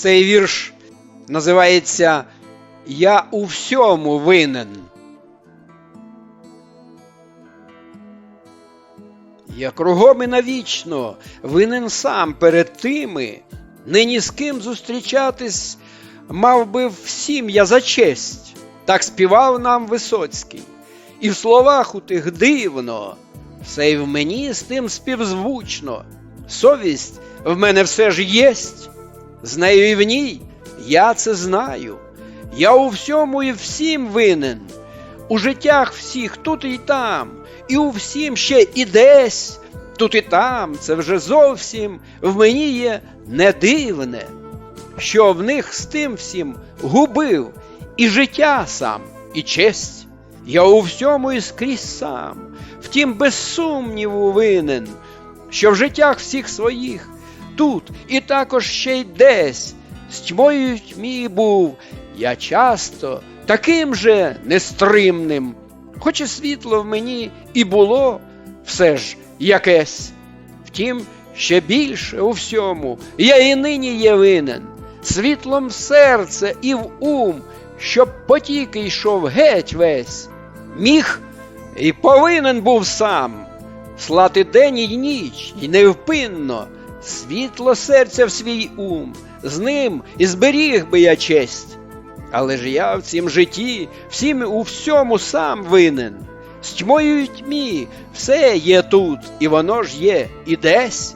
Цей вірш називається Я у всьому винен. Я кругом і навічно винен сам перед тими, нині з ким зустрічатись мав би всім я за честь. Так співав нам Висоцький, і в словах у тих дивно, все й в мені з тим співзвучно. Совість в мене все ж єсть, з нею і в ній я це знаю. Я у всьому і всім винен, у життях всіх тут і там, і у всім ще і десь, тут і там, це вже зовсім в мені є не дивне, що в них з тим всім губив і життя сам, і честь. Я у всьому і скрізь сам, втім, без сумніву винен, що в життях всіх своїх тут і також ще й десь з тьмою й тьмі був я часто таким же нестримним, хоч і світло в мені і було все ж якесь. Втім, ще більше у всьому я і нині є винен, світлом в серце і в ум, щоб потік йшов геть весь. Міг і повинен був сам слати день і ніч, і невпинно світло серця в свій ум, з ним і зберіг би я честь. Але ж я в цім житті всім у всьому сам винен. З тьмою й тьмі все є тут, і воно ж є і десь.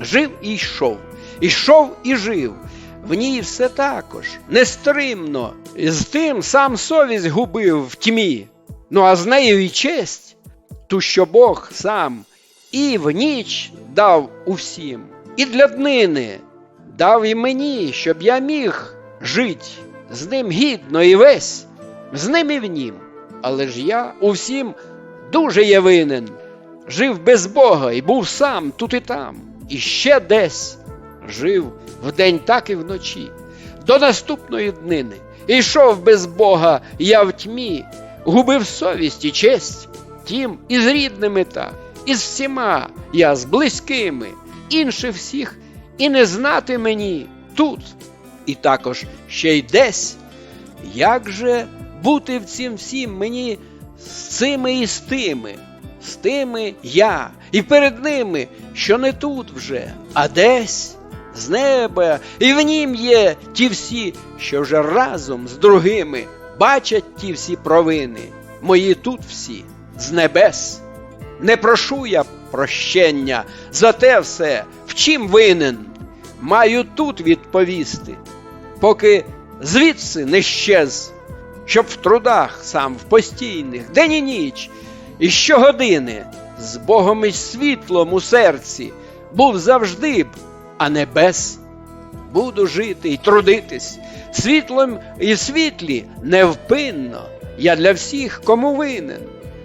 Жив і йшов, ішов і жив. В ній все також, нестримно, і з тим сам совість губив в тьмі. Ну а з нею і честь, ту, що Бог сам і в ніч дав усім, і для днини дав і мені, щоб я міг жить з ним гідно і весь, з ним і в нім. Але ж я у всім дуже є винен, жив без Бога і був сам тут і там, і ще десь жив вдень, так і вночі, до наступної днини. І йшов без Бога я в тьмі, губив совість і честь, тім і з рідними так, і з всіма я з близькими, інших всіх і не знати мені тут, і також ще й десь. Як же бути в цім всім мені з цими і з тими, з тими я, і перед ними, що не тут вже, а десь з неба, і в нім є ті всі, що вже разом з другими бачать ті всі провини, мої тут всі, з небес. Не прошу я прощення. За те все, в чим винен, маю тут відповісти, поки звідси не щез, щоб в трудах сам в постійних, день і ніч, і щогодини з Богом і світлом у серці був завжди б, а не без. Буду жити і трудитись, світлом і світлі невпинно, я для всіх кому винен,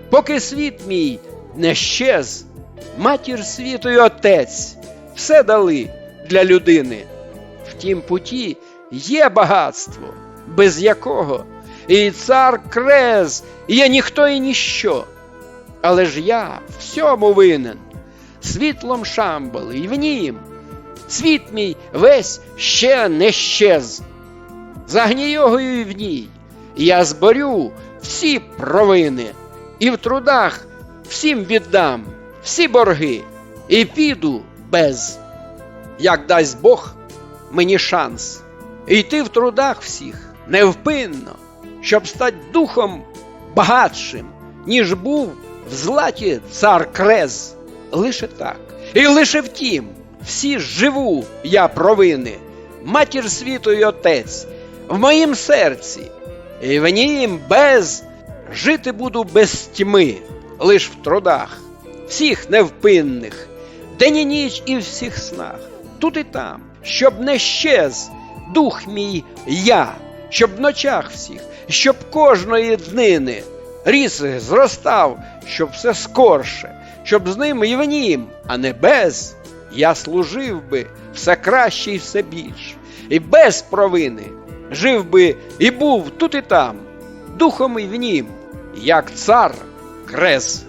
поки світ мій не щез, матір світу і отець все дали для людини. В тім путі є багатство, без якого і цар крез є ніхто і ніщо. Але ж я всьому винен, світлом шамбали і в нім. Світ мій весь ще не щез. За гнійогою і в ній я зборю всі провини, і в трудах всім віддам всі борги, і піду без. Як дасть Бог мені шанс йти в трудах всіх невпинно, щоб стати духом багатшим, ніж був в златі цар Крез. Лише так. І лише втім, всі живу я провини, матір світу і отець, в моїм серці, і в нім без жити буду без тьми, лиш в трудах, всіх невпинних, день і ніч і в всіх снах, тут і там, щоб не щез дух мій я, щоб в ночах всіх, щоб кожної днини ріс зростав, щоб все скорше, щоб з ним і в нім, а не без, я служив би все краще і все більше, і без провини жив би і був тут і там, духом і в нім, як цар крес.